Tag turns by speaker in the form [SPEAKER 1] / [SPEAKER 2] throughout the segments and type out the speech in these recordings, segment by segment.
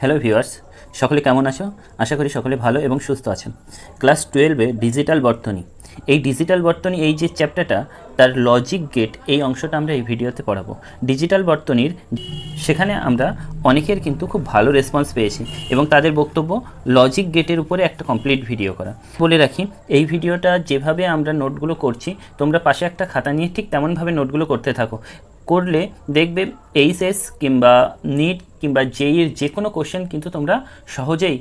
[SPEAKER 1] Hello viewers সকলে কেমন আছো? আশা করি সকলে ভালো এবং সুস্থ আছেন। ক্লাস টুয়েলভে ডিজিটাল বর্তনী। এই ডিজিটাল বর্তনী, এই যে চ্যাপ্টারটা, তার লজিক গেট এই অংশটা আমরা এই ভিডিওতে পড়াবো। ডিজিটাল বর্তনীর, সেখানে আমরা অনেকের কিন্তু খুব ভালো রেসপন্স পেয়েছি এবং তাদের বক্তব্য লজিক গেটের উপরে একটা কমপ্লিট ভিডিও করা। বলে রাখি, এই ভিডিওটা যেভাবে আমরা নোটগুলো করছি, তোমরা পাশে একটা খাতা নিয়ে ঠিক তেমনভাবে নোটগুলো করতে থাকো। করলে দেখবে এইচএস কিংবা নিট কিংবা জেইয়ের যে কোনো কোশ্চেন কিন্তু তোমরা সহজেই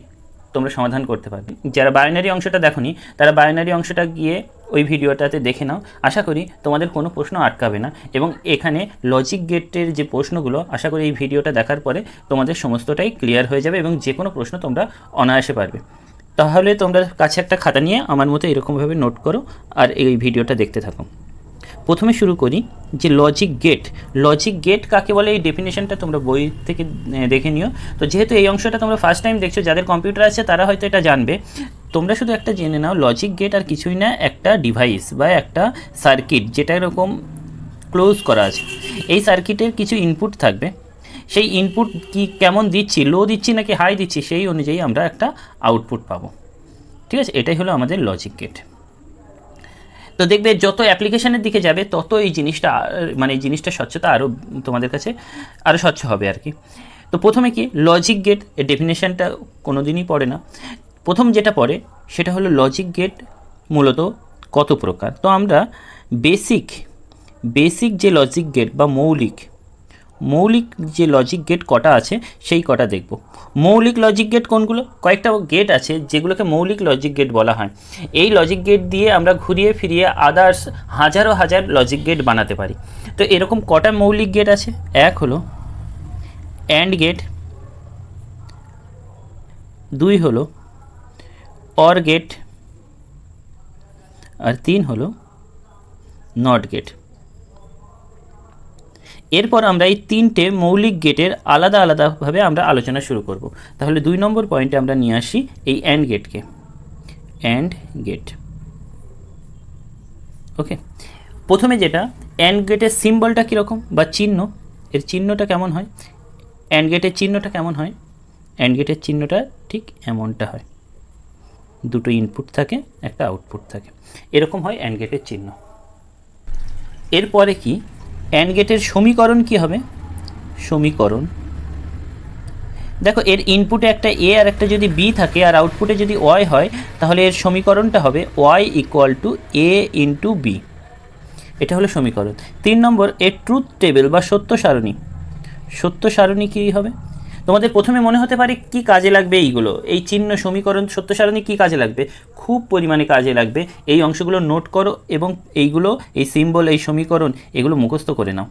[SPEAKER 1] তোমরা সমাধান করতে পারবে। যারা বাইনারি অংশটা দেখোনি, তারা বাইনারি অংশটা গিয়ে ওই ভিডিওটাতে দেখে নাও। আশা করি তোমাদের কোনো প্রশ্ন আটকাবে না এবং এখানে লজিক গেটের যে প্রশ্নগুলো, আশা করি এই ভিডিওটা দেখার পরে তোমাদের সমস্তটাই ক্লিয়ার হয়ে যাবে এবং যে কোনো প্রশ্ন তোমরা অনায়াসে পারবে। তাহলে তোমরা কাছে একটা খাতা নিয়ে আমার মতো এরকমভাবে নোট করো আর এই ভিডিওটা দেখতে থাকো। প্রথমে শুরু করি যে লজিক গেট লজিক গেট কাকে বলে? এই ডেফিনেশনটা তোমরা বই থেকে দেখে নিও। তো যেহেতু এই অংশটা তোমরা ফার্স্ট টাইম দেখছ, যাদের কম্পিউটার আছে, তারা হয়তো এটা জানবে। তোমরা শুধু একটা জেনে নাও লজিক গেট আর কিছুই না, একটা ডিভাইস বা একটা সার্কিট যেটা এরকম ক্লোজ করা আছে। এই সার্কিটের কিছু ইনপুট থাকবে। সেই ইনপুট কি কেমন দিচ্ছি? লো দিচ্ছি নাকি হাই দিচ্ছি? সেই অনুযায়ী আমরা একটা আউটপুট পাবো। ঠিক আছে? এটাই হলো আমাদের লজিক গেট তো দেখবে যত অ্যাপ্লিকেশনের দিকে যাবে তত এই জিনিসটা মানে এই জিনিসটা স্বচ্ছতা আরও তোমাদের কাছে আরও স্বচ্ছ হবে আর কি। তো প্রথমে কি? লজিক গেটের ডেফিনেশানটা কোনো দিনই পড়ে না। প্রথম যেটা পড়ে, সেটা হলো লজিক গেট মূলত কত প্রকার? তো আমরা বেসিক বেসিক যে লজিক গেট বা মৌলিক মৌলিক যে লজিক গেট কটা আছে, সেই কটা দেখব। মৌলিক লজিক গেট কোনগুলো? কয়েকটা গেট আছে যেগুলোকে মৌলিক লজিক গেট বলা হয়। এই লজিক গেট দিয়ে আমরা ঘুরিয়ে ফিরিয়ে আদার্স হাজারো হাজার লজিক গেট বানাতে পারি। তো এরকম কটা মৌলিক গেট আছে? এক হলো অ্যান্ড গেট দুই হলো অর গেট আর তিন হলো নট গেট এরপর আমরা এই তিনটে মৌলিক গেটের আলাদা আলাদাভাবে আমরা আলোচনা শুরু করব। তাহলে দুই নম্বর পয়েন্টে আমরা নিয়ে আসি এই অ্যান্ড গেটকে। And gate. ওকে। প্রথমে যেটা অ্যান্ড গেটের সিম্বলটা কীরকম বা চিহ্ন? এর চিহ্নটা কেমন হয়? অ্যান্ড গেটের চিহ্নটা কেমন হয়? অ্যান্ড গেটের চিহ্নটা ঠিক এমনটা হয়। দুটো ইনপুট থাকে, একটা আউটপুট থাকে। এরকম হয় অ্যান্ড গেটের চিহ্ন। এরপরে কি? অ্যান্ড গেটের সমীকরণ কি হবে? সমীকরণ। দেখো, এর ইনপুটে একটা এ আর একটা যদি বি থাকে, আর আউটপুটে যদি ওয়াই হয়, তাহলে এর সমীকরণটা হবে Y equal to A into B এটা হলো সমীকরণ। তিন নম্বর এর ট্রুথ টেবিল বা সত্য সারণী। সত্য সারণী কী হবে? তোমাদের প্রথমে মনে হতে পারে কি কাজে লাগবে এইগুলো? এই চিহ্ন সমীকরণ সত্য সারণী কী কাজে লাগবে? খুব পরিমাণে কাজে লাগবে। এই অংশগুলো নোট করো এবং এইগুলো, এই সিম্বল, এই সমীকরণ, এগুলো মুখস্থ করে নাও।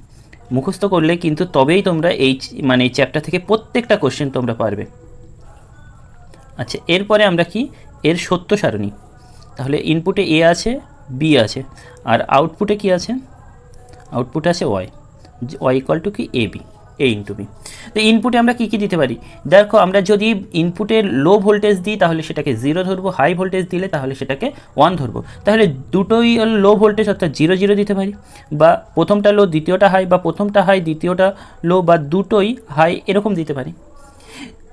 [SPEAKER 1] মুখস্থ করলে কিন্তু তবেই তোমরা এই মানে এই চ্যাপ্টার থেকে প্রত্যেকটা কোশ্চেন তোমরা পারবে। আচ্ছা এরপরে আমরা কি? এর সত্য সারণী তাহলে ইনপুটে এ আছে বি আছে। আর আউটপুটে কি আছে? আউটপুটে আছে ওয়াই ওয়াই ইকুয়াল টু কি? A B A into B তো ইনপুটে আমরা কী কী দিতে পারি? দেখো, আমরা যদি ইনপুটের লো ভোল্টেজ দিই, তাহলে সেটাকে জিরো ধরবো। হাই ভোল্টেজ দিলে তাহলে সেটাকে ওয়ান ধরবো। তাহলে দুটোই লো ভোল্টেজ অর্থাৎ জিরো জিরো দিতে পারি। বা প্রথমটা লো দ্বিতীয়টা হাই বা প্রথমটা হাই দ্বিতীয়টা লো বা দুটোই হাই এরকম দিতে পারি।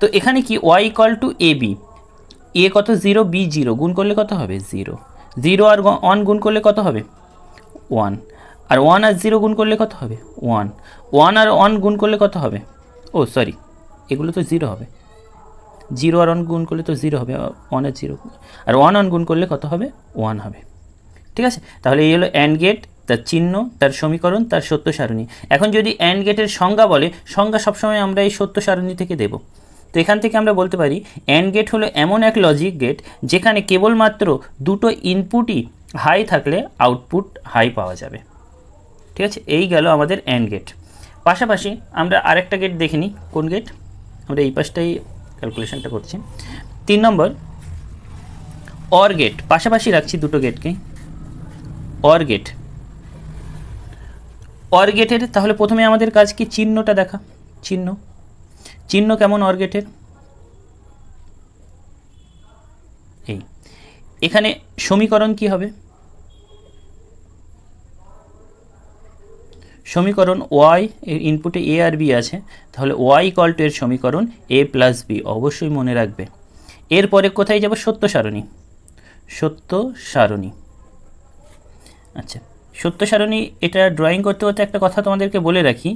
[SPEAKER 1] তো এখানে কি Y equal to A B A কত জিরো বি জিরো গুণ করলে কত হবে? জিরো জিরো আর ওয়ান গুণ করলে কত হবে? ওয়ান আর ওয়ান আর জিরো গুণ করলে কত হবে? ওয়ান ওয়ান আর ওয়ান গুণ করলে কত হবে? ও সরি এগুলো তো জিরো হবে। জিরো আর ওয়ান গুণ করলে তো জিরো হবে ওয়ান আর জিরো আর ওয়ান ওয়ান গুণ করলে কত হবে? ওয়ান হবে। ঠিক আছে? তাহলে এই হলো অ্যান্ড গেট তার চিহ্ন, তার সমীকরণ, তার সত্য সারণী। এখন যদি অ্যান্ড গেটের সংজ্ঞা বলে, সংজ্ঞা সবসময় আমরা এই সত্য সারণী থেকে দেব। তো এখান থেকে আমরা বলতে পারি অ্যান্ড গেট হলো এমন এক লজিক গেট যেখানে কেবলমাত্র দুটো ইনপুটই হাই থাকলে আউটপুট হাই পাওয়া যাবে। ঠিক আছে? এই গেল আমাদের অ্যান্ড গেট পাশাপাশি আমরা আরেকটা গেট দেখে নিই। কোন গেট আমরা এই পাশটাই ক্যালকুলেশনটা করছি। তিন নম্বর অর গেট পাশাপাশি রাখছি দুটো গেটকে অর গেট অর গেটের তাহলে প্রথমে আমাদের কাজ কি? চিহ্নটা দেখা। চিহ্ন। চিহ্ন কেমন অর গেটের এই। এখানে সমীকরণ কি হবে? সমীকরণ ওয়াই এর ইনপুটে এ আর বি আছে, তাহলে ওয়াই ইকল টু এর সমীকরণ এ প্লাস বি অবশ্যই মনে রাখবে। এরপরে কোথায় যাব? সত্য সারণী। সত্য সারণী। আচ্ছা সত্য সারণী, এটা ড্রয়িং করতে করতে একটা কথা তোমাদেরকে বলে রাখি,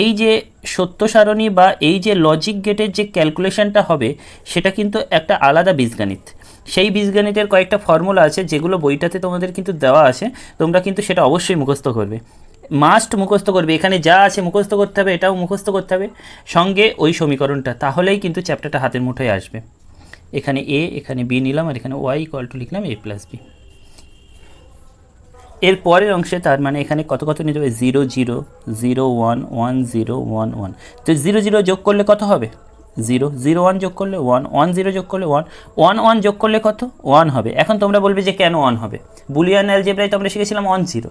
[SPEAKER 1] এই যে সত্য সারণী বা এই যে লজিক গেটের যে ক্যালকুলেশনটা হবে, সেটা কিন্তু একটা আলাদা বীজগণিত। সেই বীজগণিতের কয়েকটা ফর্মুলা আছে, যেগুলো বইটাতে তোমাদের কিন্তু দেওয়া আছে, তোমরা কিন্তু সেটা অবশ্যই মুখস্থ করবে। মাস্ট মুখস্থ করবে। এখানে যা আছে মুখস্থ করতে হবে, এটাও মুখস্থ করতে হবে। সঙ্গে ওই সমীকরণটা, তাহলেই কিন্তু চ্যাপ্টারটা হাতের মুঠোয় আসবে। এখানে এ এখানে বি নিলাম, আর এখানে ওয়াই ইকুয়াল টু লিখলাম এ প্লাস বি এর পরের অংশে তার মানে এখানে কত কত নিতে হবে zero zero zero one one zero one one তো জিরো জিরো যোগ করলে কত হবে? জিরো জিরো ওয়ান যোগ করলে ওয়ান ওয়ান জিরো যোগ করলে ওয়ান ওয়ান ওয়ান যোগ করলে কত? ওয়ান হবে। এখন তোমরা বলবে যে কেন ওয়ান হবে? বুলিয়ান অ্যালজেব্রায় তো আমরা শিখেছিলাম ওয়ান জিরো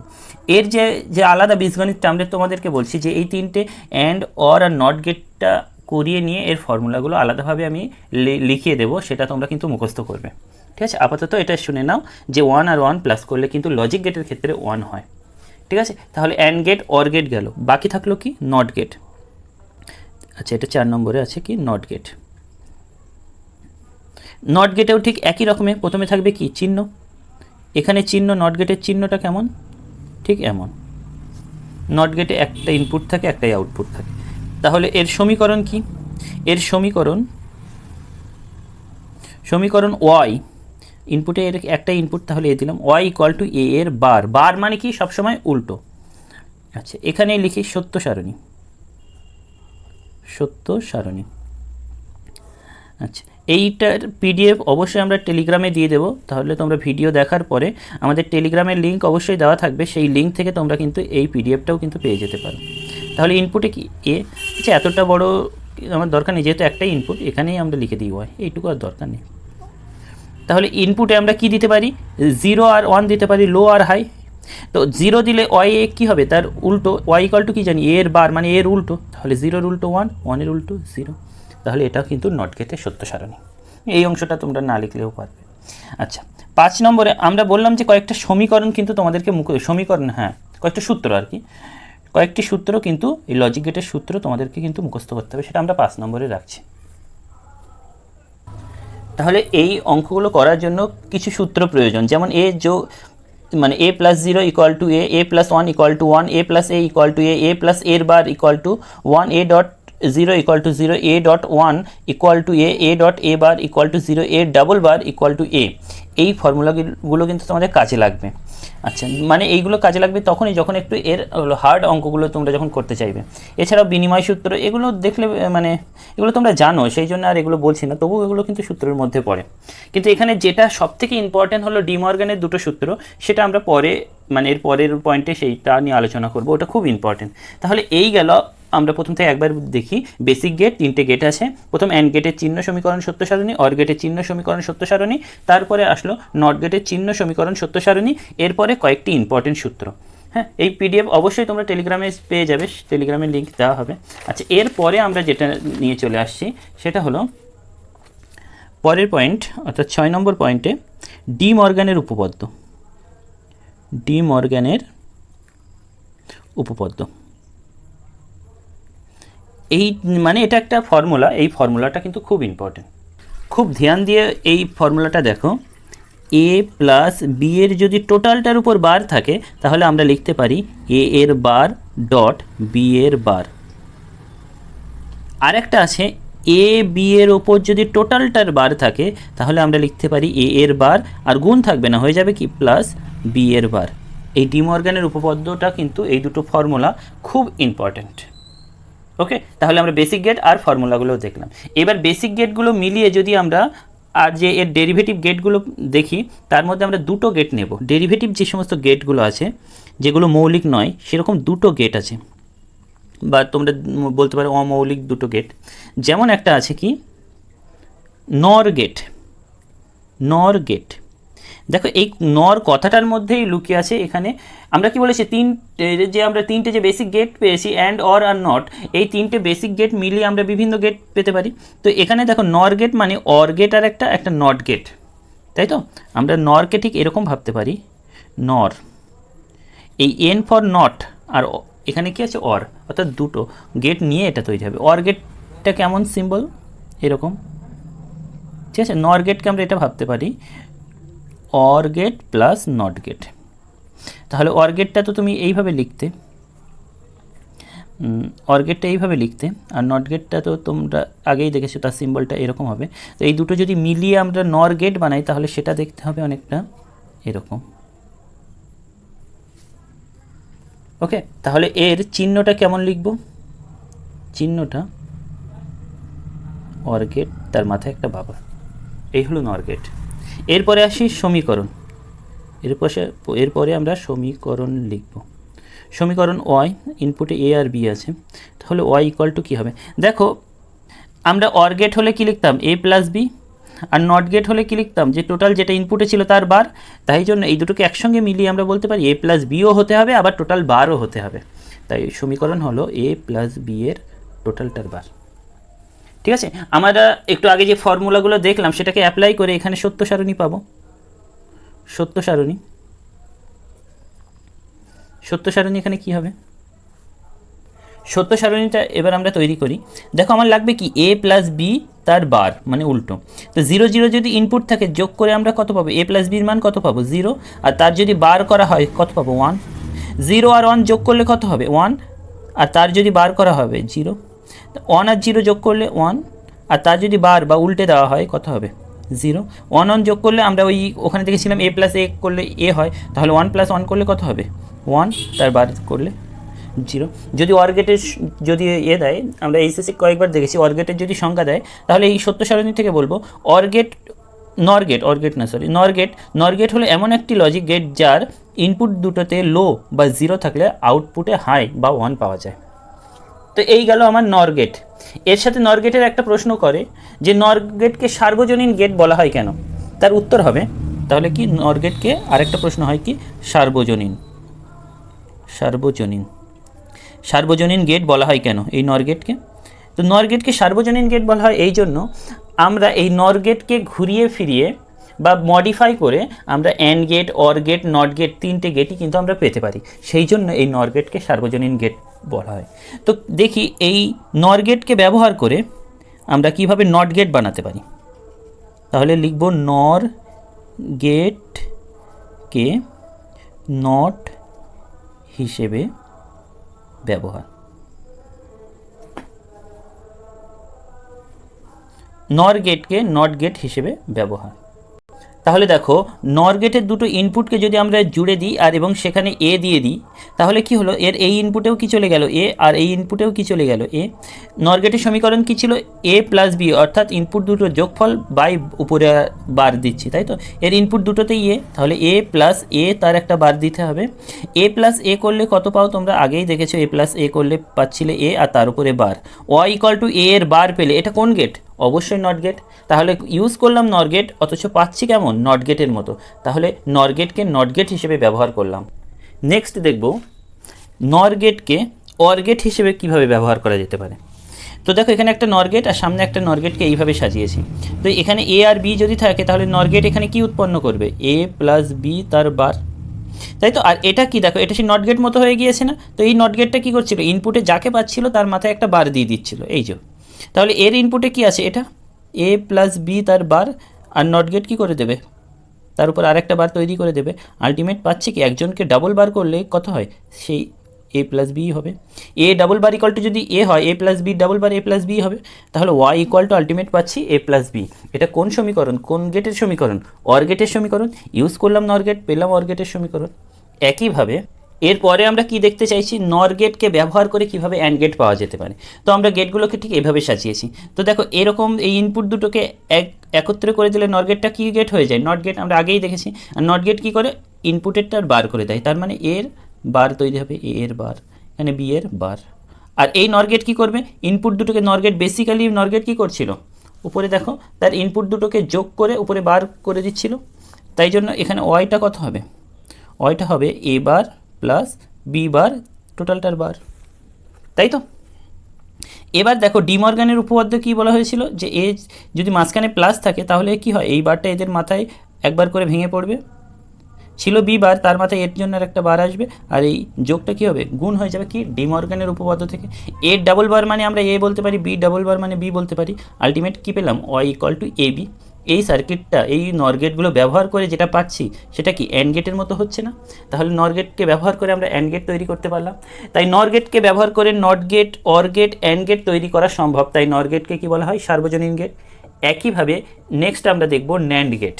[SPEAKER 1] এর যে যে আলাদা বীজগণিতটা আমরা তোমাদেরকে বলছি যে এই তিনটে অ্যান্ড অর আর নট গেটটা করিয়ে নিয়ে এর ফর্মুলাগুলো আলাদাভাবে আমি লিখিয়ে দেবো, সেটা তোমরা কিন্তু মুখস্থ করবে। ঠিক আছে? আপাতত এটা শুনে নাও যে ওয়ান আর ওয়ান প্লাস করলে কিন্তু লজিক গেটের ক্ষেত্রে ওয়ান হয়। ঠিক আছে? তাহলে অ্যান্ড গেট অর গেট গেল। বাকি থাকল কি? নট গেট আচ্ছা এটা চার নম্বরে আছে কি? নট গেট নট গেটেও ঠিক একই রকমের প্রথমে থাকবে কি? চিহ্ন। এখানে চিহ্ন নট গেটের চিহ্নটা কেমন? ঠিক এমন। নট গেটে একটা ইনপুট থাকে, একটাই আউটপুট থাকে। তাহলে এর সমীকরণ কি? এর সমীকরণ সমীকরণ ওয়াই ইনপুটে এর একটা ইনপুট তাহলে এ দিলাম। ওয়াই ইকুয়াল টু এ এর বার বার মানে কি? সবসময় উল্টো। আচ্ছা এখানে লিখি সত্য সারণী। সত্য সারণী। আচ্ছা এইটার পিডিএফ অবশ্যই আমরা টেলিগ্রামে দিয়ে দেবো। তাহলে তোমরা ভিডিও দেখার পরে আমাদের টেলিগ্রামের লিঙ্ক অবশ্যই দেওয়া থাকবে। সেই লিঙ্ক থেকে তোমরা কিন্তু এই পিডিএফটাও কিন্তু পেয়ে যেতে পারো। তাহলে ইনপুটে কি? এ আচ্ছা এতটা বড় আমার দরকার নেই, যেহেতু একটাই ইনপুট এখানেই আমরা লিখে দিই ওয়াই এইটুকু আর দরকার নেই। তাহলে ইনপুটে আমরা কি দিতে পারি? জিরো আর ওয়ান দিতে পারি লো আর হাই তো জিরো দিলে ওয়াই এ কী হবে? তার উল্টো ওয়াই ইকাল টু কী জানি? এর বার মানে এর উল্টো। তাহলে জিরোর উল্টো ওয়ান ওয়ানের উল্টো জিরো তাহলে এটা কিন্তু নট গেটে সত্য সারণী। এই অংশটা তোমরা না লিখলেও পারবে। আচ্ছা পাঁচ নম্বরে আমরা বললাম যে কয়েকটা সমীকরণ কিন্তু তোমাদেরকে মুখ, সমীকরণ হ্যাঁ কয়েকটা সূত্র আর কি। কয়েকটি সূত্র কিন্তু, এই লজিক গেটের সূত্র তোমাদেরকে কিন্তু মুখস্থ করতে হবে, সেটা আমরা পাঁচ নম্বরে রাখছি। তাহলে এই অঙ্কগুলো করার জন্য কিছু সূত্র প্রয়োজন। যেমন এ যোগ মানে A plus zero equal to A A plus one equal to one A plus A equal to A A plus এর bar equal to one A dot zero equal to zero A dot one equal to A A dot A bar equal to zero A double bar equal to A এই ফর্মুলাগুলো কিন্তু তোমাদের কাজে লাগবে। আচ্ছা মানে এইগুলো কাজে লাগবে তখনই যখন একটু এর হার্ড অঙ্কগুলো তোমরা যখন করতে চাইবে। এছাড়াও বিনিময় সূত্র, এগুলো দেখলে মানে এগুলো তোমরা জানো, সেই জন্য আর এগুলো বলছি না, তবুও এগুলো কিন্তু সূত্রের মধ্যে পড়ে। কিন্তু এখানে যেটা সব থেকে ইম্পর্টেন্ট হলো ডিমর্গানের দুটো সূত্র, সেটা আমরা পরে মানে এর পরের পয়েন্টে সেইটা নিয়ে আলোচনা করব, ওটা খুব ইম্পর্টেন্ট তাহলে এই গেল আমরা প্রথম থেকে একবার দেখি। বেসিক গেট তিনটে গেট আছে। প্রথম অ্যান্ড গেটের চিহ্ন সমীকরণ সত্য সারণী অর গেটের চিহ্ন সমীকরণ সত্য সারণী তারপরে আসলো নট গেটের চিহ্ন সমীকরণ সত্য সারণী এরপরে কয়েকটি ইম্পর্টেন্ট সূত্র। হ্যাঁ এই পিডিএফ অবশ্যই তোমরা টেলিগ্রামে পেয়ে যাবে টেলিগ্রামের লিঙ্ক দেওয়া হবে। আচ্ছা এরপরে আমরা যেটা নিয়ে চলে আসছি, সেটা হলো পরের পয়েন্ট অর্থাৎ ছয় নম্বর পয়েন্টে ডি মর্গানের উপপাদ্য। ডি মর্গানের উপপাদ্য। এই মানে এটা একটা ফর্মুলা এই ফর্মুলাটা কিন্তু খুব ইম্পর্টেন্ট খুব ধ্যান দিয়ে এই ফর্মুলাটা দেখো। এ প্লাস বি এর যদি টোটালটার উপর বার থাকে, তাহলে আমরা লিখতে পারি এ এর বার ডট বি এর বার আরেকটা আছে এ বি এর ওপর যদি টোটালটার বার থাকে, তাহলে আমরা লিখতে পারি এ এর বার আর গুণ থাকবে না, হয়ে যাবে কি? প্লাস বি এর বার এই ডিমর্গানের উপপাদ্যটা কিন্তু এই দুটো ফর্মুলা খুব ইম্পর্ট্যান্ট ওকে? তাহলে আমরা বেসিক গেট আর ফর্মুলাগুলো দেখলাম। এবার বেসিক গেটগুলো মিলিয়ে যদি আমরা আর যে এর ডেরিভেটিভ গেটগুলো দেখি, তার মধ্যে আমরা দুটো গেট নেব। ডেরিভেটিভ যে সমস্ত গেটগুলো আছে, যেগুলো মৌলিক নয়, সেরকম দুটো গেট আছে। বা তোমরা বলতে পারো অমৌলিক দুটো গেট যেমন একটা আছে কি? নর গেট নর গেট দেখো এই নর কথাটার মধ্যেই লুকিয়ে আছে এখানে। আমরা কি বলেছি? তিন যে আমরা তিনটে যে বেসিক গেট পেয়েছি অ্যান্ড অর আর নট এই তিনটে বেসিক গেট মিলিয়ে আমরা বিভিন্ন গেট পেতে পারি। তো এখানে দেখো নর গেট মানে অর গেট আর একটা একটা নট গেট তাই তো? আমরা নরকে ঠিক এরকম ভাবতে পারি। নর এই এন ফর নট আর এখানে কি আছে? অর অর্থাৎ দুটো। গেট নিয়ে এটা তৈরি হবে। অর গেটটা কেমন সিম্বল এরকম। ঠিক আছে? নর গেটকে আমরা এটা ভাবতে পারি। Or gate plus not gate তাহলে অর গেটটা তো তুমি এইভাবে লিখতে। অর গেটটা এইভাবে লিখতে আর নট গেটটা তো তোমরা আগেই দেখেছ, তার সিম্বলটা এরকম হবে। তো এই দুটো যদি মিলিয়ে আমরা নর গেট বানাই, তাহলে সেটা দেখতে হবে অনেকটা এরকম। ওকে তাহলে এর চিহ্নটা কেমন লিখব? চিহ্নটা অর গেট তার মাথায় একটা বাবা। এই হলো নর গেট এরপরে আসি সমীকরণ। এরপরে এরপরে আমরা সমীকরণ লিখব। সমীকরণ ওয়াই ইনপুটে এ আর বি আছে। তাহলে ওয়াই ইকুয়াল টু কী হবে? দেখো, আমরা অর গেট হলে কী লিখতাম? এ প্লাস বি আর নট গেট হলে কী লিখতাম? যে টোটাল যেটা ইনপুটে ছিল তার বার। তাই জন্য এই দুটোকে একসঙ্গে মিলিয়ে আমরা বলতে পারি এ প্লাস বিও হতে হবে, আবার টোটাল বারও হতে হবে। তাই সমীকরণ হলো এ প্লাস বি এর টোটালটার বার। ঠিক আছে? আমরা একটু আগে যে ফর্মুলাগুলো দেখলাম, সেটাকে অ্যাপ্লাই করে এখানে সত্য সারণী পাবো। সত্য সারণী। সত্য সারণী এখানে কি হবে? সত্য সারণীটা এবার আমরা তৈরি করি। দেখো, আমার লাগবে কি? এ প্লাস বি তার বার মানে উল্টো। তো জিরো জিরো যদি ইনপুট থাকে, যোগ করে আমরা কত পাবো? এ প্লাস বির মান কত পাবো? জিরো আর তার যদি বার করা হয়, কত পাবো? ওয়ান জিরো আর ওয়ান যোগ করলে কত হবে? ওয়ান আর তার যদি বার করা হবে জিরো ওয়ান আর জিরো যোগ করলে ওয়ান, আর তার যদি বার বা উল্টে দেওয়া হয়, কত হবে? জিরো। ওয়ান ওয়ান যোগ করলে আমরা ওই ওখানে দেখেছিলাম এ প্লাস এ করলে এ হয়, তাহলে ওয়ান প্লাস ওয়ান করলে কত হবে? ওয়ান, তার বার করলে জিরো। যদি অর্গেটের যদি এ দেয়, আমরা এইচএসসি কয়েকবার দেখেছি অর্গেটের যদি সংখ্যা দেয়, তাহলে এই সত্য সারণী থেকে বলব অর্গেট নরগেট অর্গেট না সরি নরগেট নরগেট হলো এমন একটি লজিক গেট যার ইনপুট দুটোতে লো বা জিরো থাকলে আউটপুটে হাই বা ওয়ান পাওয়া যায়। তো এই গেল আমার নর গেট। এর সাথে নর গেটের একটা প্রশ্ন করে যে নর গেটকে সার্বজনীন গেট বলা হয় কেন? তার উত্তর হবে, তাহলে কি নর গেটকে আরেকটা প্রশ্ন হয় কি? সার্বজনীন। সার্বজনীন। সার্বজনীন গেট বলা হয় কেন এই নর গেটকে? তো নর গেটকে সার্বজনীন গেট বলা হয় এই জন্য আমরা এই নর গেটকে ঘুরিয়ে ফিরিয়ে বা মডিফাই করে আমরা and gate or gate not gate তিনটে গেটই কিন্তু আমরা পেতে পারি। সেই জন্য এই নর গেটকে সার্বজনীন গেট বলা হয়। তো দেখি এই নর গেটকে ব্যবহার করে আমরা কীভাবে নট গেট বানাতে পারি। তাহলে লিখব নর গেটকে নট হিসেবে ব্যবহার। নর গেটকে নট গেট হিসেবে ব্যবহার। তাহলে দেখো, নর গেটের দুটো ইনপুটকে যদি আমরা জুড়ে দিই আর এবং সেখানে এ দিয়ে দিই, তাহলে কি হলো? এর এই ইনপুটেও কি চলে গেল? এ আর এই ইনপুটেও কি চলে গেল? এ নর গেটের সমীকরণ কি ছিল? এ প্লাস বি অর্থাৎ ইনপুট দুটোর যোগফল বাই উপরে বার দিচ্ছি, তাই তো? এর ইনপুট দুটোতেই এ তাহলে এ প্লাস এ তার একটা বার দিতে হবে। এ প্লাস এ করলে কত পাও তোমরা? আগেই দেখেছ এ প্লাস এ করলে পাচ্ছিলে এ আর তার উপরে bar. Y equal to A এর বার পেলে, এটা কোন গেট অবশ্যই নট তাহলে ইউজ করলাম নট গেট অথচ পাচ্ছি কেমন? নট মতো। তাহলে নট গেটকে হিসেবে ব্যবহার করলাম। নেক্সট দেখব নর গেটকে অর গেট হিসেবে কীভাবে ব্যবহার করা যেতে পারে। তো দেখো, এখানে একটা নরগেট আর সামনে একটা নরগেটকে এইভাবে সাজিয়েছি। তো এখানে এ আর বি যদি থাকে, তাহলে নরগেট এখানে কি উৎপন্ন করবে? এ প্লাস বি তার বার। তাই তো? আর এটা কি? দেখো, এটা সেই নট গেট মতো হয়ে গিয়েছে না? তো এই নট গেটটা কী করছিল? ইনপুটে যাকে পাচ্ছিল, তার মাথায় একটা বার দিয়ে দিচ্ছিল। এই যে। তাহলে এর ইনপুটে কি আছে এটা? এ প্লাস বি তার বার আর নট গেট কী করে দেবে? তার উপর আরেকটা বার তৈরি করে দেবে। আলটিমেট পাচ্ছে কি? একজনকে ডাবল বার করলে কত হয়? সেই এ প্লাস বি হবে। A double bar equal to যদি এ হয় A plus B double bar A plus B হবে, তাহলে ওয়াই ইকুয়াল টু আলটিমেট পাচ্ছি এ প্লাস বি এটা কোন সমীকরণ? কোন গেটের সমীকরণ? অর গেটের সমীকরণ? ইউজ করলাম নর গেট পেলাম অর গেটের সমীকরণ। একইভাবে এরপরে আমরা কি দেখতে চাইছি? নর গেটকে ব্যবহার করে কীভাবে অ্যান্ড গেট পাওয়া যেতে পারে? তো আমরা গেটগুলোকে ঠিক এভাবে সাজিয়েছি। তো দেখো, এরকম এই ইনপুট দুটোকে এক, একত্রে করে দিলে নর গেটটা কী গেট হয়ে যায়? নট গেট আমরা আগেই দেখেছি। আর নট গেট কী করে? ইনপুটেরটা বার করে দেয়। তার মানে এর বার তৈরি হবে এ এর বার, এখানে বি এর বার। আর এই নরগেট কি করবে? ইনপুট দুটোকে নরগেট বেসিক্যালি নরগেট কি করছিল? উপরে দেখো, তার ইনপুট দুটোকে যোগ করে উপরে বার করে দিচ্ছিল। তাই জন্য এখানে ওয়াইটা কত হবে? ওয়াইটা হবে এ বার প্লাস বি বার টোটালটার বার তাই তো? এবার দেখো ডিমর্গানের উপপাদ্য কী বলা হয়েছিল? যে এ যদি মাঝখানে প্লাস থাকে, তাহলে কি হয়? এই বারটা এদের মাথায় একবার করে ভেঙে পড়বে। ছিল বি বার তার মাথায় এর জন্য একটা বার আসবে। আর এই যোগটা কী হবে? গুণ হয়ে যাবে কি? ডিমর্গানের উপপাদ্য থেকে। এ ডাবল বার মানে আমরা এ বলতে পারি বি ডাবল বার মানে বি বলতে পারি। আলটিমেট কী পেলাম? Y equal to A B এই সার্কিটটা এই নরগেটগুলো ব্যবহার করে যেটা পাচ্ছি, সেটা কি অ্যান্ড গেটের মতো হচ্ছে না? তাহলে নরগেটকে ব্যবহার করে আমরা অ্যান্ড গেট তৈরি করতে পারলাম। তাই নরগেটকে ব্যবহার করে not gate or gate and gate তৈরি করা সম্ভব। তাই নরগেটকে কি বলা হয়? সার্বজনীন গেট একইভাবে নেক্সট আমরা দেখব ন্যান্ড গেট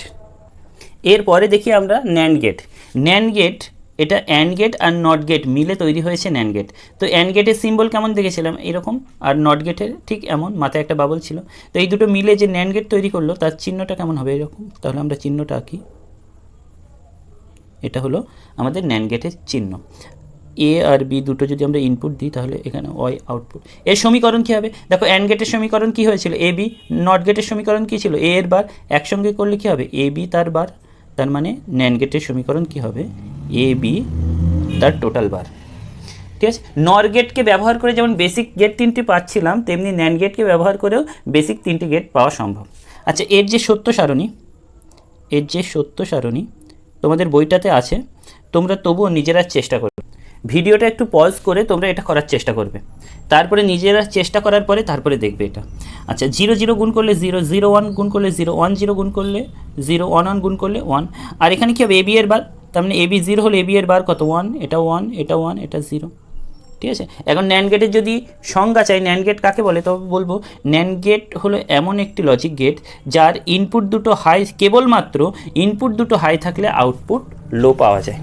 [SPEAKER 1] এরপরে দেখি আমরা ন্যান্ড গেট ন্যান্ড গেট এটা অ্যান্ড গেট আর নট গেট মিলে তৈরি হয়েছে ন্যান্ড গেট তো অ্যান্ড গেটের সিম্বল কেমন দেখেছিলাম? এরকম। আর নট গেটের ঠিক এমন, মাথায় একটা বাবল ছিল। তো এই দুটো মিলে যে ন্যান্ড গেট তৈরি করল, তার চিহ্নটা কেমন হবে এরকম? তাহলে আমরা চিহ্নটা আঁকি। এটা হলো আমাদের ন্যান্ড গেটের চিহ্ন। এ আর বি দুটো যদি আমরা ইনপুট দিই, তাহলে এখানে ওয়াই আউটপুট এর সমীকরণ কী হবে? দেখো অ্যান্ড গেটের সমীকরণ কী হয়েছিল? এ বি নট গেটের সমীকরণ কী ছিল? এ এর বার একসঙ্গে করলে কী হবে? এ বি তার বার তার মানে ন্যান্ড গেটের সমীকরণ কী হবে? এ বি তার টোটাল বার ঠিক আছে? নর গেটকে ব্যবহার করে যেমন বেসিক গেট তিনটি পাচ্ছিলাম, তেমনি ন্যান্ড গেটকে ব্যবহার করেও বেসিক তিনটি গেট পাওয়া সম্ভব। আচ্ছা এর যে সত্য সারণী, এর যে সত্য সারণী তোমাদের বইটাতে আছে, তোমরা তবুও নিজেরা চেষ্টা করবে ভিডিওটা একটু পজ করে তোমরা এটা করার চেষ্টা করবে। তারপরে নিজেরা চেষ্টা করার পরে তারপরে দেখবে এটা। আচ্ছা জিরো জিরো গুণ করলে জিরো জিরো ওয়ান গুণ করলে জিরো, ওয়ান জিরো গুণ করলে জিরো, ওয়ান ওয়ান গুণ করলে ওয়ান। আর এখানে কী হবে? এ বি এর বার, তার মানে এ বি জিরো হলে এ বি এর বার কত? ওয়ান, এটা ওয়ান এটা ওয়ান, এটা জিরো। ঠিক আছে? এখন ন্যান্ড গেটের যদি সংজ্ঞা চাই ন্যান্ড গেট কাকে বলে? তবে বলব ন্যান্ড গেট হলো এমন একটি লজিক গেট যার ইনপুট দুটো হাই কেবলমাত্র ইনপুট দুটো হাই থাকলে আউটপুট লো পাওয়া যায়।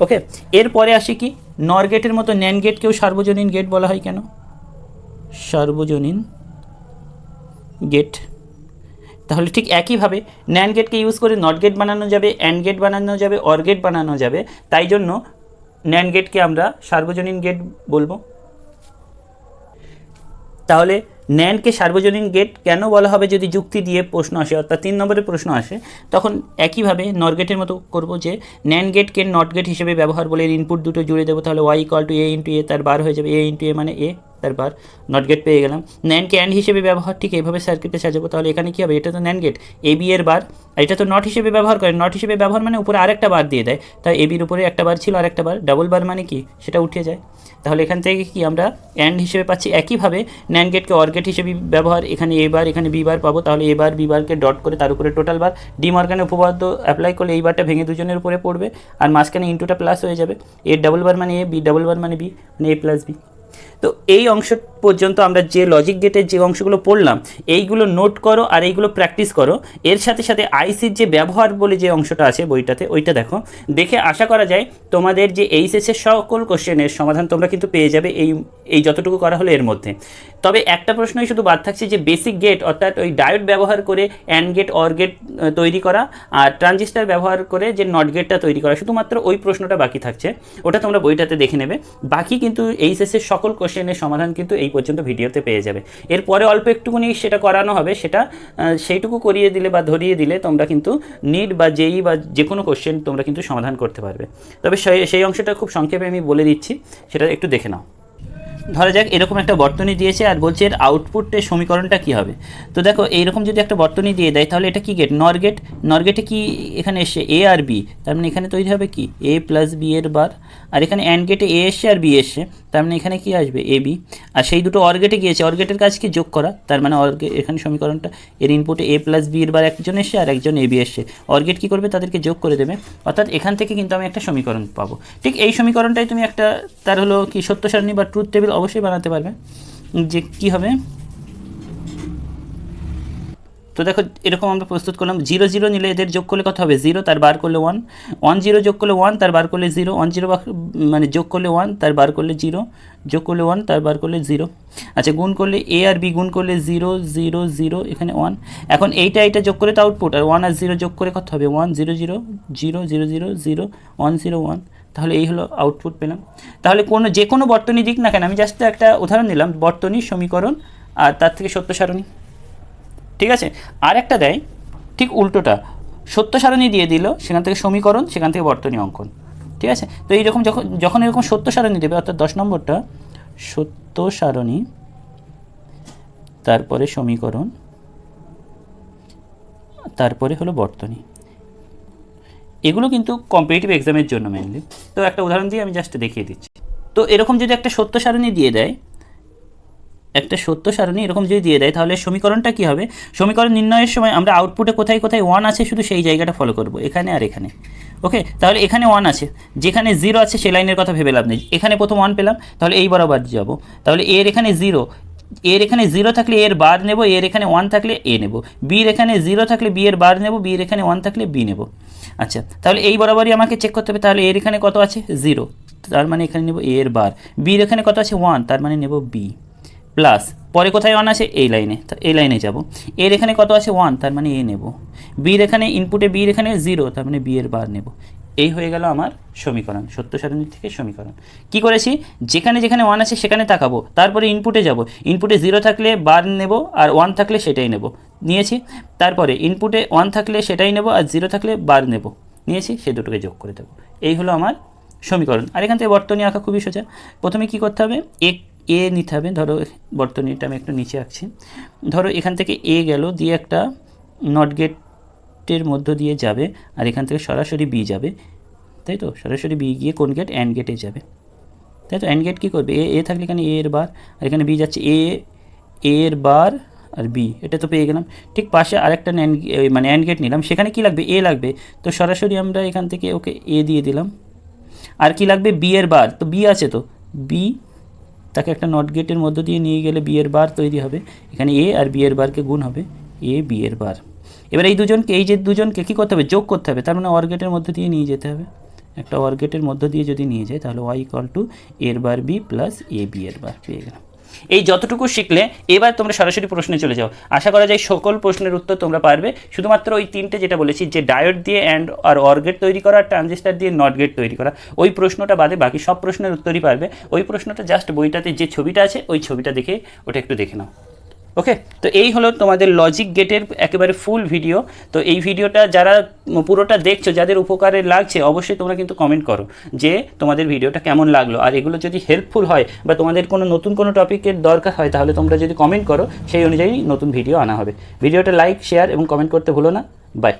[SPEAKER 1] ওকে এরপরে আসি কি? নর গেটের মতো ন্যান্ড গেটকেও সার্বজনীন গেট বলা হয় কেন? সার্বজনীন গেট তাহলে ঠিক একইভাবে ন্যান্ড গেটকে ইউজ করে নট গেট বানানো যাবে অ্যান্ড গেট বানানো যাবে অর গেট বানানো যাবে। তাই জন্য ন্যান্ড গেটকে আমরা সার্বজনীন গেট বলব। তাহলে ন্যান্ডকে সার্বজনীন গেট কেন বলা হবে যদি যুক্তি দিয়ে প্রশ্ন আসে, অর্থাৎ তিন নম্বরের প্রশ্ন আসে, তখন একইভাবে নরগেটের মতো করব যে ন্যান্ড গেটকে নট গেট হিসেবে ব্যবহার বলে ইনপুট দুটো জুড়ে দেবো, তাহলে Y equal to A into A তার বার হয়ে যাবে এ ইন্টু এ মানে এ তার বার নট গেট পেয়ে গেলাম। ন্যান্ডকে অ্যান্ড হিসেবে ব্যবহার, ঠিক এইভাবে সার্কিটে সাজাবো, তাহলে এখানে কী হবে? এটা তো ন্যান্ড গেট এ বি এর বার আর এটা তো নট হিসেবে ব্যবহার করে। নট হিসেবে ব্যবহার মানে উপরে আরেকটা বার দিয়ে দেয়। তাই এ বির উপরে একটা বার ছিল, আরেকটা বার ডাবল বার মানে কি? সেটা উঠে যায়। তাহলে এখান থেকে কি আমরা অ্যান্ড হিসেবে পাচ্ছি? একইভাবে ন্যান্ড গেটকে অর গেট হিসেবে ব্যবহার, এখানে এ বার এখানে বি বার পাবো। তাহলে এ বার বি বারকে ডট করে তার উপরে টোটাল বার ডি মার্গানের উপপাদ্য অ্যাপ্লাই করলে এই বারটা ভেঙে দুজনের উপরে পড়বে। আর মাঝখানে ইন্টুটা প্লাস হয়ে যাবে। এ ডাবল বার মানে এ বি ডাবল বার মানে বি মানে এ প্লাস বি তো এই অংশ পর্যন্ত আমরা যে লজিক গেটের যে অংশগুলো পড়লাম, এইগুলো নোট করো আর এইগুলো প্র্যাকটিস করো। এর সাথে সাথে আইসির যে ব্যবহার বলে যে অংশটা আছে বইটাতে, ওইটা দেখো। দেখে আশা করা যায় তোমাদের যে এইচএসের সকল কোশ্চেনের সমাধান তোমরা কিন্তু পেয়ে যাবে এই এই যতটুকু করা হলো এর মধ্যে। তবে একটা প্রশ্নই শুধু বাদ থাকছে যে বেসিক গেট অর্থাৎ ওই ডায়োড ব্যবহার করে অ্যান্ড গেট অর গেট তৈরি করা আর ট্রানজিস্টার ব্যবহার করে যে নট গেটটা তৈরি করা, শুধুমাত্র ওই প্রশ্নটা বাকি থাকছে। ওটা তোমরা বইটাতে দেখে নেবে। বাকি কিন্তু এইচএসের সকল কোশ্চেনের সমাধান কিন্তু এই পর্যন্ত ভিডিওতে পেয়ে যাবে। এরপরে অল্প একটুকুনি সেটা করানো হবে, সেটা সেইটুকু করিয়ে দিলে বা ধরিয়ে দিলে তোমরা কিন্তু নিট বা জেই বা যে কোনো কোশ্চেন তোমরা কিন্তু সমাধান করতে পারবে। তবে সেই অংশটা খুব সংক্ষেপে আমি বলে দিচ্ছি, সেটা একটু দেখে নাও। ধরা যাক, এরকম একটা বর্তনী দিয়েছে আর বলছে এর আউটপুটের সমীকরণটা কি হবে। তো দেখো, এইরকম যদি একটা বর্তনী দিয়ে দেয়, তাহলে এটা কি গেট নর গেট নর গেটে কি এখানে এসে এ আর বি তার মানে এখানে তৈরি হবে কি? এ প্লাস বি এর বার আর এখানে অ্যান্ড গেটে এ এসছে আর বি এসছে, তার মানে এখানে কি আসবে? এ বি আর সেই দুটো অর গেটে গিয়েছে অর গেটের কাজ কি? যোগ করা। তার মানে অর এখানে সমীকরণটা, এর ইনপুটে এ প্লাস বি এর বার একজন এসছে আর একজন এ বি এসছে। অর গেট কী করবে? তাদেরকে যোগ করে দেবে। অর্থাৎ এখান থেকে কিন্তু আমি একটা সমীকরণ পাবো। ঠিক এই সমীকরণটাই তুমি একটা, তার হলো কি সত্য সারণী বা ট্রুথ টেবিল অবশ্যই বানাতে পারবে। যে কি হবে? তো দেখো, এরকম আমরা প্রস্তুত করলাম, জিরো জিরো নিলে এদের যোগ করলে কত হবে? জিরো, তার বার করলে ওয়ান ওয়ান জিরো যোগ করলে ওয়ান তার বার করলে জিরো। ওয়ান জিরো মানে যোগ করলে ওয়ান তার বার করলে জিরো। যোগ করলে ওয়ান তার বার করলে জিরো। আচ্ছা গুণ করলে এ আর বি গুণ করলে জিরো জিরো জিরো, এখানে ওয়ান এখন এইটা এইটা যোগ করে তো আউটপুট আর ওয়ান আর জিরো যোগ করে কত হবে? One zero zero zero zero zero zero one zero one তাহলে এই হলো আউটপুট পেলাম। তাহলে কোনো, যে কোনো বর্তনী দিক না কেন, আমি জাস্ট একটা উদাহরণ নিলাম, বর্তনী সমীকরণ, আর তার থেকে সত্য সারণী। ঠিক আছে? আর একটা দেয়, ঠিক উল্টোটা। সত্য সারণী দিয়ে দিল, সেখান থেকে সমীকরণ, সেখান থেকে বর্তনী অঙ্কন। ঠিক আছে? তো এইরকম যখন যখন এরকম সত্য সারণী দেবে, অর্থাৎ দশ নম্বরটা সত্য সারণী তারপরে সমীকরণ, তারপরে হলো বর্তনী। এগুলো কিন্তু কম্পিটিটিভ এক্সামের জন্য মেনলি তো একটা উদাহরণ দিয়ে আমি জাস্ট দেখিয়ে দিচ্ছি। তো এরকম যদি একটা সত্য সারণী দিয়ে দেয় একটা সত্য সারণী এরকম যদি দিয়ে দেয়, তাহলে সমীকরণটা কী হবে? সমীকরণ নির্ণয়ের সময় আমরা আউটপুটে কোথায় কোথায় ওয়ান আছে, শুধু সেই জায়গাটা ফলো করব, এখানে আর এখানে। ওকে তাহলে এখানে ওয়ান আছে। যেখানে জিরো আছে সে লাইনের কথা ভেবে লাভ নেই। এখানে প্রথম ওয়ান পেলাম, তাহলে এই বরাবর যাব। তাহলে এর এখানে জিরো এর এখানে জিরো থাকলে এর বার নেব এর এখানে ওয়ান থাকলে এ নেব। বির এখানে জিরো থাকলে বি এর বার নেব বির এখানে ওয়ান থাকলে বি নেব। আচ্ছা তাহলে এই বরাবরই আমাকে চেক করতে হবে, তাহলে এর এখানে কত আছে? জিরো তার মানে এখানে নেব এ এর বার বির এখানে কত আছে? ওয়ান তার মানে নেব বি প্লাস, পরে কোথায় ওয়ান আছে এই লাইনে তা এই লাইনে যাব। এর এখানে কত আছে ওয়ান তার মানে এ নেব। বির এখানে ইনপুটে বির এখানে জিরো তার মানে বি এর বার নেব। এই হয়ে গেল আমার সমীকরণ সত্য সারণী থেকে সমীকরণ। কি করেছি? যেখানে যেখানে ওয়ান আছে সেখানে তাকাবো। তারপরে ইনপুটে যাব। ইনপুটে জিরো থাকলে বার নেব আর ওয়ান থাকলে সেটাই নেব। নিয়েছি। তারপরে ইনপুটে ওয়ান থাকলে সেটাই নেব আর জিরো থাকলে বার নেব। নিয়েছি। সে দুটোকে যোগ করে দেবো। এই হলো আমার সমীকরণ। আর এখান থেকে বর্তনী আঁকা খুবই সোজা। প্রথমে কি করতে হবে? এক এ নিতে হবে। ধরো বর্তনীটা আমি একটু নিচে আঁকছি। ধরো, এখান থেকে এ গেল, দিয়ে একটা নট গেটের মধ্য দিয়ে যাবে, আর এখান থেকে সরাসরি বি যাবে। তাই তো? সরাসরি বি গিয়ে কোন গেট অ্যান্ড গেটে যাবে। তাই তো? অ্যান্ড গেট কী করবে? এ এ থাকলে এখানে এ এর বার, আর এখানে বি যাচ্ছে এ এর বার আর বি এটা তো পেয়ে গেলাম। ঠিক পাশে আরেকটা ন্যান্ড মানে অ্যান্ড গেট নিলাম। সেখানে কি লাগবে? এ লাগবে। তো সরাসরি আমরা এখান থেকে ওকে এ দিয়ে দিলাম। আর কি লাগবে? বি এর বার। তো বি আছে তো। বি তাকে একটা নট গেটের মধ্য দিয়ে নিয়ে গেলে বিয়ের বার তৈরি হবে। এখানে এ আর বিয়ের বারকে গুণ হবে। এ বিয়ের বার এবার এই দুজনকে, এই যে দুজনকে কী করতে হবে? যোগ করতে হবে। তার মানে অর্গেটের মধ্য দিয়ে নিয়ে যেতে হবে। একটা অর্গেটের মধ্য দিয়ে যদি নিয়ে যায়, তাহলে ওয়াই ইকাল টু এর বার বি প্লাস এ বিয়ের বার পেয়ে গেলাম। এই যতটুকু শিখলে এবার তোমরা সরাসরি প্রশ্নে চলে যাও। আশা করা যায় সকল প্রশ্নের উত্তর তোমরা পারবে। শুধুমাত্র ওই তিনটে যেটা বলেছি, যে ডায়োড দিয়ে অ্যান্ড আর অর গেট তৈরি করা আর ট্রানজিস্টার দিয়ে নট গেট তৈরি করা, ওই প্রশ্নটা বাদে বাকি সব প্রশ্নের উত্তরই পারবে। ওই প্রশ্নটা জাস্ট বইটাতে যে ছবিটা আছে, ওই ছবিটা দেখে ওটা একটু দেখে নাও। ওকে তো এই হলো তোমাদের লজিক গেটের একেবারে ফুল ভিডিও তো এই ভিডিওটা যারা পুরোটা দেখছ, যাদের উপকারে লাগছে, অবশ্যই তোমরা কিন্তু কমেন্ট করো যে তোমাদের ভিডিওটা কেমন লাগল। আর এগুলো যদি হেল্পফুল হয় বা তোমাদের কোনো নতুন কোনো টপিকের দরকার হয়, তাহলে তোমরা যদি কমেন্ট করো, সেই অনুযায়ী নতুন ভিডিও আনা হবে। ভিডিওটা লাইক শেয়ার এবং কমেন্ট করতে ভুলো না। বাই